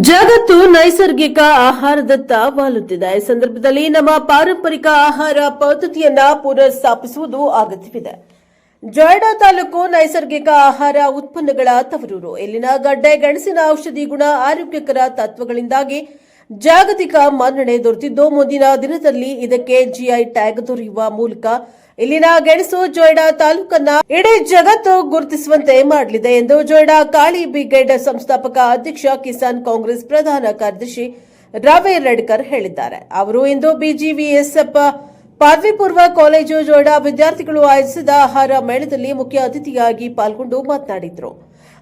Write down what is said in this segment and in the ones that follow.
ಜಗತ್ತು ನೈಸರ್ಗಿಕ ಆಹಾರದತ್ತ ವಾಲುತ್ತಿದೆ. ಈ ಸಂದರ್ಭದಲ್ಲಿ ನಮ್ಮ ಪಾರಂಪರಿಕ ಆಹಾರ ಪದ್ಧತಿಯನ್ನ ಪುನರ್ಸ್ಥಾಪಿಸುವುದು ಅಗತ್ಯವಿದೆ. ಜೊಯ್ಡಾ ತಾಲೂಕು ನೈಸರ್ಗಿಕ ಆಹಾರ ಉತ್ಪನ್ನಗಳ ತವರೂರು. ಇಲ್ಲಿನ ಗಡ್ಡೆ, ಗೆಣಸಿನ ಔಷಧಿ ಗುಣ, ಆರೋಗ್ಯಕರ ತತ್ವಗಳಿಂದಾಗಿ ಜಾಗತಿಕ ಮನ್ನಣೆ ದೊರೆತಿದ್ದು. ಮುಂದಿನ ದಿನದಲ್ಲಿ ಇದಕ್ಕೆ ಜಿಐ ಟ್ಯಾಗ್ ದೊರೆಯುವ ಮೂಲಕ ಇಲ್ಲಿನ ಗೆಣಸು ಜೋಯ್ಡಾ ತಾಲೂಕನ್ನ ಇಡೀ ಜಗತ್ತು ಗುರುತಿಸುವಂತೆ ಮಾಡಲಿದೆ ಎಂದು ಜೋಯ್ಡಾ ಕಾಳಿ ಬ್ರಿಗೇಡ್ ಸಂಸ್ಥಾಪಕ ಅಧ್ಯಕ್ಷ ಕಿಸಾನ್ ಕಾಂಗ್ರೆಸ್ ಪ್ರಧಾನ ಕಾರ್ಯದರ್ಶಿ ರಾವೇ ರೆಡ್ಕರ್ ಹೇಳಿದ್ದಾರೆ. ಅವರು ಇಂದು ಬಿಜಿವಿಎಸ್ಎಫ್ ಪದವಿಪೂರ್ವ ಕಾಲೇಜು ಜೋಯ್ಡಾ ವಿದ್ಯಾರ್ಥಿಗಳು ಆಯೋಜಿಸಿದ ಆಹಾರ ಮೇಳದಲ್ಲಿ ಮುಖ್ಯ ಅತಿಥಿಯಾಗಿ ಪಾಲ್ಗೊಂಡು ಮಾತನಾಡಿದರು.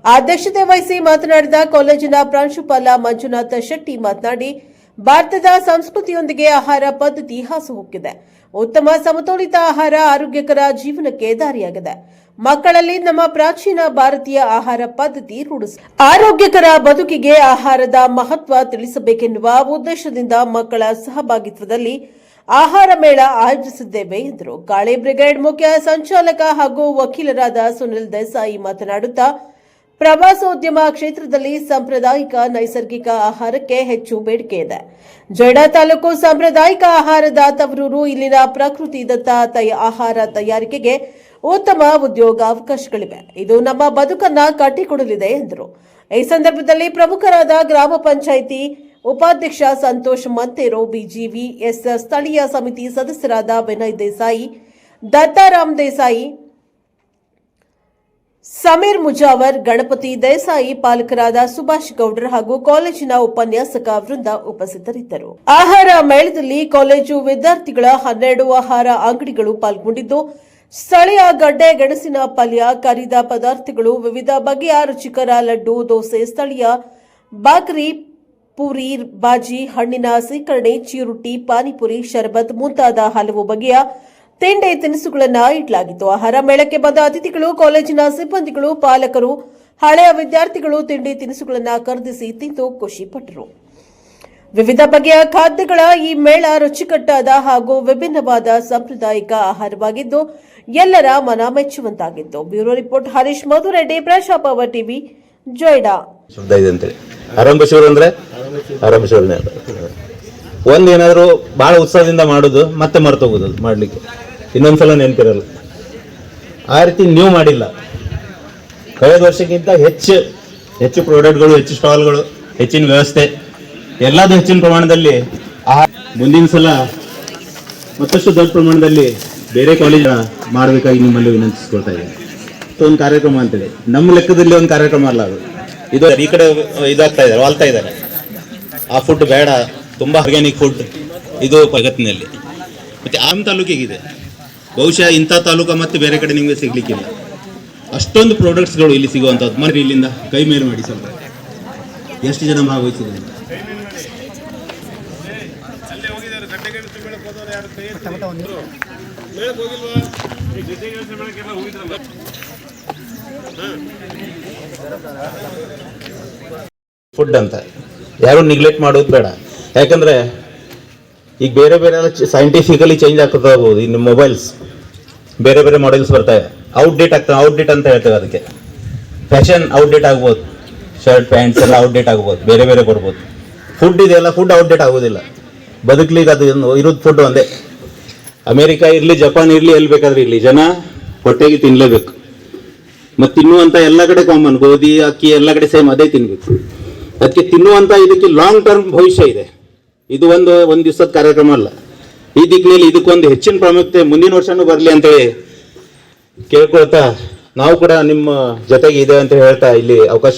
ಅಧ್ಯಕ್ಷತೆ ವಹಿಸಿ ಮಾತನಾಡಿದ ಕಾಲೇಜಿನ ಪ್ರಾಂಶುಪಾಲ ಮಂಜುನಾಥ ಶೆಟ್ಟಿ ಮಾತನಾಡಿ, ಭಾರತದ ಸಂಸ್ಕೃತಿಯೊಂದಿಗೆ ಆಹಾರ ಪದ್ಧತಿ ಹಾಸುಹೊಕ್ಕಿದೆ ಉತ್ತಮ ಸಮತೋಲಿತ ಆಹಾರ ಆರೋಗ್ಯಕರ ಜೀವನಕ್ಕೆ ದಾರಿಯಾಗಿದೆ. ಮಕ್ಕಳಲ್ಲಿ ನಮ್ಮ ಪ್ರಾಚೀನ ಭಾರತೀಯ ಆಹಾರ ಪದ್ಧತಿ ರೂಢಿಸ. ಆರೋಗ್ಯಕರ ಬದುಕಿಗೆ ಆಹಾರದ ಮಹತ್ವ ತಿಳಿಸಬೇಕೆನ್ನುವ ಉದ್ದೇಶದಿಂದ ಮಕ್ಕಳ ಸಹಭಾಗಿತ್ವದಲ್ಲಿ ಆಹಾರ ಮೇಳ ಆಯೋಜಿಸಿದ್ದೇವೆ ಎಂದರು. ಕಾಳೆ ಬ್ರಿಗೇಡ್ ಮುಖ್ಯ ಸಂಚಾಲಕ ಹಾಗೂ ವಕೀಲರಾದ ಸುನಿಲ್ ದೇಸಾಯಿ ಮಾತನಾಡುತ್ತಾ ಪ್ರವಾಸೋದ್ಯಮ ಕ್ಷೇತ್ರದಲ್ಲಿ ಸಾಂಪ್ರದಾಯಿಕ ನೈಸರ್ಗಿಕ ಆಹಾರಕ್ಕೆ ಹೆಚ್ಚು ಬೇಡಿಕೆ ಇದೆ. ಜಡ ತಾಲೂಕು ಸಾಂಪ್ರದಾಯಿಕ ಆಹಾರದ ತವರೂರು, ಇಲ್ಲಿನ ಪ್ರಕೃತಿ ದತ್ತ ತಯ ಆಹಾರ ತಯಾರಿಕೆಗೆ ಉತ್ತಮ ಉದ್ಯೋಗಾವಕಾಶಗಳಿವೆ ಇದು ನಮ್ಮ ಬದುಕನ್ನ ಕಟ್ಟಿಕೊಡಲಿದೆ ಎಂದರು. ಈ ಸಂದರ್ಭದಲ್ಲಿ ಪ್ರಮುಖರಾದ ಗ್ರಾಮ ಪಂಚಾಯಿತಿ ಉಪಾಧ್ಯಕ್ಷ ಸಂತೋಷ್ ಮಂತೇರೋ ಬಿಜಿವಿ ಎಸ್ ಸ್ಥಳೀಯ ಸಮಿತಿ ಸದಸ್ಯರಾದ ವಿನಯ್ ದೇಸಾಯಿ, ದತ್ತಾರಾಮ್ ದೇಸಾಯಿ ಸಮೀರ್ ಮುಜಾವರ್, ಗಣಪತಿ ದೇಸಾಯಿ ಪಾಲಕರಾದ ಸುಭಾಷ್ ಗೌಡರ್ ಹಾಗೂ ಕಾಲೇಜಿನ ಉಪನ್ಯಾಸಕ ವೃಂದ ಉಪಸ್ಥಿತರಿದ್ದರು. ಆಹಾರ ಮೇಳದಲ್ಲಿ ಕಾಲೇಜು ವಿದ್ಯಾರ್ಥಿಗಳ ಹನ್ನೆರಡು ಆಹಾರ ಅಂಗಡಿಗಳು ಪಾಲ್ಗೊಂಡಿದ್ದು, ಸ್ಥಳೀಯ ಗಡ್ಡೆ, ಗೆಣಸಿನ ಪಲ್ಯ, ಕರಿದ ಪದಾರ್ಥಗಳು, ವಿವಿಧ ಬಗೆಯ ರುಚಿಕರ ಲಡ್ಡು, ದೋಸೆ, ಸ್ಥಳೀಯ ಬಾಕ್ರಿ ಪೂರಿ, ಬಾಜಿ, ಹಣ್ಣಿನ ಸೀಕರಣೆ ಚೀರುಟ್ಟಿ ಪಾನಿಪುರಿ, ಶರಬತ್ ಮುಂತಾದ ಹಲವು ಬಗೆಯ ತಿಂಡಿ ತಿನಿಸುಗಳನ್ನ ಇಡಲಾಗಿತ್ತು. ಆಹಾರ ಮೇಳಕ್ಕೆ ಬಂದ ಅತಿಥಿಗಳು, ಕಾಲೇಜಿನ ಸಿಬ್ಬಂದಿಗಳು, ಪಾಲಕರು, ಹಳೆಯ ವಿದ್ಯಾರ್ಥಿಗಳು ತಿಂಡಿ ತಿನಿಸುಗಳನ್ನ ಖರೀದಿಸಿ ತಿಂದು ಖುಷಿಪಟ್ಟರು ವಿವಿಧ ಬಗೆಯ ಖಾದ್ಯಗಳ ಈ ಮೇಳ ರುಚಿಕಟ್ಟಾದ ಹಾಗೂ ವಿಭಿನ್ನವಾದ ಸಾಂಪ್ರದಾಯಿಕ ಆಹಾರವಾಗಿದ್ದು, ಎಲ್ಲರ ಮನ ಮೆಚ್ಚುವಂತಾಗಿತ್ತು. ಬ್ಯೂರೋ ರಿಪೋರ್ಟ್ ಹರೀಶ್ ಮಧುರೆಡ್ಡಿ, ಪ್ರಶಾಪ್ ಅವರ್ ಟಿವಿ, ಜೊಯ್ಡಾ. ಇದೆ ಅಂದ್ರೆ? ಬಹಳ ಉತ್ಸಾಹದಿಂದ ಮಾಡೋದು, ಮತ್ತೆ ಮರ್ತೋಗೋದು, ಮಾಡ್ಲಿಕ್ಕೆ. ಇನ್ನೊಂದ್ಸಲ ನೆನಪಿರಲ್ಲ. ಆ ರೀತಿ ನೀವು ಮಾಡಿಲ್ಲ. ಕಳೆದ ವರ್ಷಕ್ಕಿಂತ ಹೆಚ್ಚು ಹೆಚ್ಚು ಪ್ರಾಡಕ್ಟ್ಗಳು ಹೆಚ್ಚು ಸ್ಟಾಲ್ಗಳು ಹೆಚ್ಚಿನ ವ್ಯವಸ್ಥೆ, ಎಲ್ಲದೂ ಹೆಚ್ಚಿನ ಪ್ರಮಾಣದಲ್ಲಿ ಆ ಮುಂದಿನ ಸಲ ಮತ್ತಷ್ಟು ದೊಡ್ಡ ಪ್ರಮಾಣದಲ್ಲಿ ಬೇರೆ ಕಾಲೇಜ್ ಮಾಡಬೇಕಾಗಿ ನಿಮ್ಮಲ್ಲಿ ವಿನಂತಿಸ್ಕೊಳ್ತಾ ಇದ್ದೀನಿ. ಒಂದು ಕಾರ್ಯಕ್ರಮ ಅಂತೇಳಿ. ನಮ್ಮ ಲೆಕ್ಕದಲ್ಲಿ ಒಂದು ಕಾರ್ಯಕ್ರಮ ಅಲ್ಲ ಅದು. ಇದು ಈ ಕಡೆ ಇದಾಗ್ತಾ ಇದ್ದಾರೆ, ವಾಲ್ತಾ ಇದ್ದಾರೆ. ಆ ಫುಡ್ ಬೇಡ, ತುಂಬ ಆರ್ಗ್ಯಾನಿಕ್ ಫುಡ್ ಇದು ಜಗತ್ತಿನಲ್ಲಿ ಮತ್ತು ಆಮ್ ತಾಲೂಕಿಗಿದೆ ಬಹುಶಃ ಇಂಥ ತಾಲೂಕ ಮತ್ತೆ ಬೇರೆ ಕಡೆ ನಿಮಗೆ ಸಿಗ್ಲಿಕ್ಕಿಲ್ಲ. ಅಷ್ಟೊಂದು ಪ್ರಾಡಕ್ಟ್ಸ್ಗಳು ಇಲ್ಲಿ ಸಿಗುವಂಥದ್ದು. ಮರಿ ಇಲ್ಲಿಂದ ಕೈ ಮೇಲೆ ಮಾಡಿ ಸ್ವಲ್ಪ. ಎಷ್ಟು ಜನ ಭಾಗವಹಿಸಿದ್ರು. ಫುಡ್ ಅಂತ. ಯಾರು ನಿಗ್ಲೆಕ್ಟ್ ಮಾಡೋದು ಬೇಡ. ಯಾಕಂದ್ರೆ ಈಗ ಬೇರೆ ಬೇರೆ ಎಲ್ಲ ಸೈಂಟಿಫಿಕಲಿ ಚೇಂಜ್ ಆಗ್ತಾ ಹೋಗ್ಬೋದು ಇನ್ನು ಮೊಬೈಲ್ಸ್ ಬೇರೆ ಬೇರೆ ಮಾಡೆಲ್ಸ್ ಬರ್ತವೆ ಔಟ್ಡೇಟ್ ಆಗ್ತವೆ ಔಟ್ಡೇಟ್ ಅಂತ ಹೇಳ್ತೇವೆ ಅದಕ್ಕೆ. ಫ್ಯಾಷನ್ ಔಟ್ಡೇಟ್ ಆಗ್ಬೋದು. ಶರ್ಟ್ ಪ್ಯಾಂಟ್ಸ್ ಎಲ್ಲ ಔಟ್ಡೇಟ್ ಆಗ್ಬೋದು. ಬೇರೆ ಬೇರೆ ಬರ್ಬೋದು. ಫುಡ್ ಇದೆಲ್ಲ ಫುಡ್ ಔಟ್ಡೇಟ್ ಆಗೋದಿಲ್ಲ. ಬದುಕಲಿಕ್ಕೆ ಅದು ಇರೋದು ಫುಡ್ ಒಂದೇ. ಅಮೇರಿಕಾ ಇರಲಿ, ಜಪಾನ್ ಇರಲಿ, ಎಲ್ಲಿ ಬೇಕಾದ್ರೆ ಇರಲಿ. ಜನ ಹೊಟ್ಟೆಗೆ ತಿನ್ನಲೇಬೇಕು ಮತ್ತು ತಿನ್ನುವಂಥ ಎಲ್ಲ ಕಡೆ ಕಾಮನ್ ಗೋಧಿ, ಅಕ್ಕಿ ಎಲ್ಲ ಕಡೆ ಸೇಮ್ ಅದೇ ತಿನ್ನಬೇಕು ಅದಕ್ಕೆ ತಿನ್ನುವಂಥ ಇದಕ್ಕೆ ಲಾಂಗ್ ಟರ್ಮ್ ಭವಿಷ್ಯ ಇದೆ. ಇದು ಒಂದು ಒಂದು ದಿವಸದ ಕಾರ್ಯಕ್ರಮ ಅಲ್ಲ. ಈ ದಿಕ್ಕಿನಲ್ಲಿ ಇದಕ್ಕೊಂದು ಹೆಚ್ಚಿನ ಪ್ರಾಮುಖ್ಯತೆ ಮುಂದಿನ ವರ್ಷನೂ ಬರಲಿ ಅಂತೇಳಿ ಕೇಳ್ಕೊಳ್ತಾ ನಾವು ಕೂಡ ನಿಮ್ಮ ಜೊತೆಗೆ ಇದೆ ಅಂತ ಹೇಳ್ತಾ ಇಲ್ಲಿ ಅವಕಾಶ